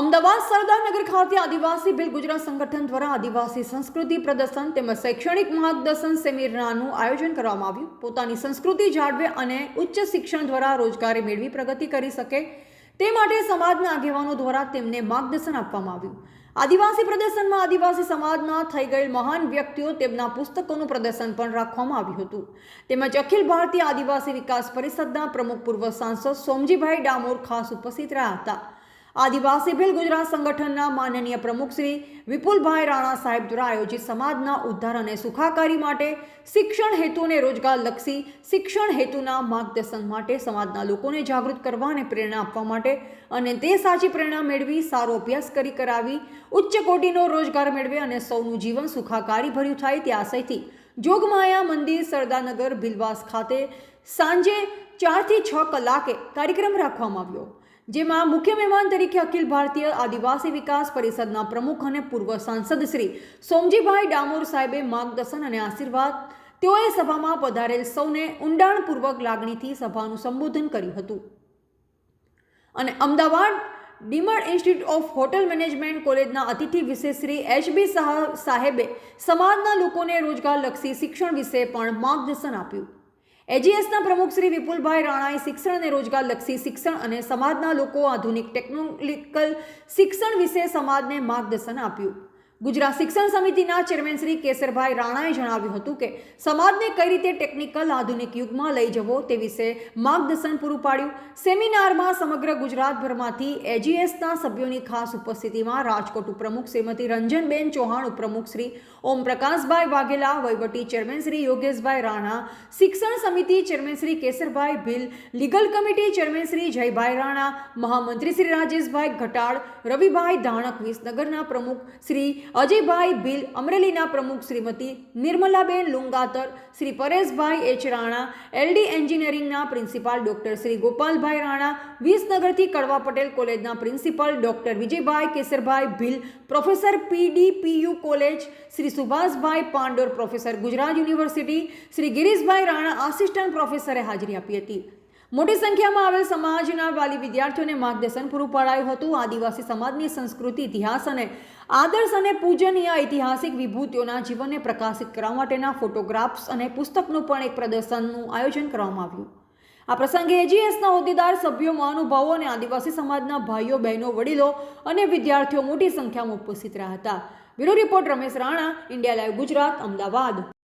અમદાવાદ સરદારનગર ખાતે આદિવાસી બિલ ગુજરાત સંગઠન દ્વારા આદિવાસી સંસ્કૃતિ પ્રદર્શન તેમજ શૈક્ષણિક માર્ગદર્શન સેમિનારનું આયોજન કરવામાં આવ્યું. પોતાની સંસ્કૃતિ જાળવે અને ઉચ્ચ શિક્ષણ દ્વારા રોજગારી મેળવી પ્રગતિ કરી શકે તે માટે સમાજના આગેવાનો દ્વારા તેમને માર્ગદર્શન આપવામાં આવ્યું. આદિવાસી પ્રદર્શનમાં આદિવાસી સમાજના થઈ ગયેલ મહાન વ્યક્તિઓ તેમના પુસ્તકોનું પ્રદર્શન પણ રાખવામાં આવ્યું હતું. તેમજ અખિલ ભારતીય આદિવાસી વિકાસ પરિષદના પ્રમુખ પૂર્વ સાંસદ સોમજીભાઈ ડામોર ખાસ ઉપસ્થિત રહ્યા હતા. આદિવાસી ભીલ ગુજરાત સંગઠનના માનનીય પ્રમુખ શ્રી વિપુલભાઈ રાણા સાહેબ દ્વારા આયોજિત સમાજના ઉદ્ધાર અને સુખાકારી માટે શિક્ષણ હેતુને રોજગાર લક્ષી શિક્ષણ હેતુના માર્ગદર્શન માટે સમાજના લોકોને જાગૃત કરવા અને પ્રેરણા આપવા માટે અને તે સાચી પ્રેરણા મેળવી, સારો અભ્યાસ કરી કરાવી, ઉચ્ચ કોટીનો રોજગાર મેળવે અને સૌનું જીવન સુખાકારી ભર્યું થાય તે આશયથી જોગમાયા મંદિર, સરદારનગર, ભીલવાસ ખાતે સાંજે ચારથી છ કલાકે કાર્યક્રમ રાખવામાં આવ્યો. જેમાં મુખ્ય મહેમાન તરીકે અખિલ ભારતીય આદિવાસી વિકાસ પરિષદના પ્રમુખ અને પૂર્વ સાંસદ શ્રી સોમજીભાઈ ડામોર સાહેબે માર્ગદર્શન અને આશીર્વાદ તેઓએ સભામાં પધારેલ સૌને ઊંડાણપૂર્વક લાગણીથી સભાનું સંબોધન કર્યું હતું. અને Ahmedabad deemed institute of hotel management કોલેજના અતિથિ વિશેષ શ્રી એચબી સાહેબે સમાજના લોકોને રોજગારલક્ષી શિક્ષણ વિશે પણ માર્ગદર્શન આપ્યું. એજીએસના પ્રમુખ શ્રી વિપુલભાઈ રાણાએ શિક્ષણ અને રોજગારલક્ષી શિક્ષણ અને સમાજના લોકો આધુનિક ટેકનોલોજીકલ શિક્ષણ વિશે સમાજને માર્ગદર્શન આપ્યું. ગુજરાત શિક્ષણ સમિતિના ચેરમેન શ્રી કેસરભાઈ રાણાએ જણાવ્યું હતું કે સમાજને કઈ રીતે ટેકનિકલ આધુનિક યુગમાં લઈ જવો તે વિશે માર્ગદર્શન પૂરું પાડ્યું. સેમિનારમાં સમગ્ર ગુજરાતભરમાંથી એજીએસના સભ્યોની ખાસ ઉપસ્થિતિમાં રાજકોટ ઉપપ્રમુખ શ્રીમતી રંજનબેન ચૌહાણ, ઉપપ્રમુખ શ્રી ઓમ પ્રકાશભાઈ વાઘેલા, વહીવટી ચેરમેન શ્રી યોગેશભાઈ રાણા, શિક્ષણ સમિતિ chairman Shri Kesarbhai Bhil, legal committee chairman Shri Jaybhai Rana, મહામંત્રી શ્રી રાજેશભાઈ ઘટાડ, રવિભાઈ ધાણક વિસનગરના પ્રમુખ શ્રી અજયભાઈ ભીલ અમરેલીના પ્રમુખ શ્રીમતી નિર્મલાબેન લુંગાતર, શ્રી પરેશભાઈ એચ રાણા એલડી એન્જિનિયરિંગના પ્રિન્સિપાલ ડોક્ટર શ્રી ગોપાલભાઈ રાણા વિસનગરથી કડવા પટેલ કોલેજના principal doctor Vijaybhai Kesarbhai Bhil professor PDPU college, Shri Subhashbhai Pandor, professor Gujarat university, Shri Girishbhai Rana, assistant પ્રોફેસરે હાજરી આપી હતી. મોટી સંખ્યામાં આવેલ સમાજના વાલી વિદ્યાર્થીઓને માર્ગદર્શન પૂરું પડાયું હતું. આદિવાસી સમાજની સંસ્કૃતિ, ઇતિહાસ અને આદર્શ અને પૂજનીય ઐતિહાસિક વિભૂતિઓના જીવનને પ્રકાશિત કરવા માટેના ફોટોગ્રાફ્સ અને પુસ્તકનું પણ એક પ્રદર્શનનું આયોજન કરવામાં આવ્યું. આ પ્રસંગે એજીએસના હોદ્દેદાર, સભ્યો, મહાનુભાવો અને આદિવાસી સમાજના ભાઈઓ, બહેનો, વડીલો અને વિદ્યાર્થીઓ મોટી સંખ્યામાં ઉપસ્થિત રહ્યા હતા. Bureau report Ramesh Rana, India live Gujarat, Ahmedabad.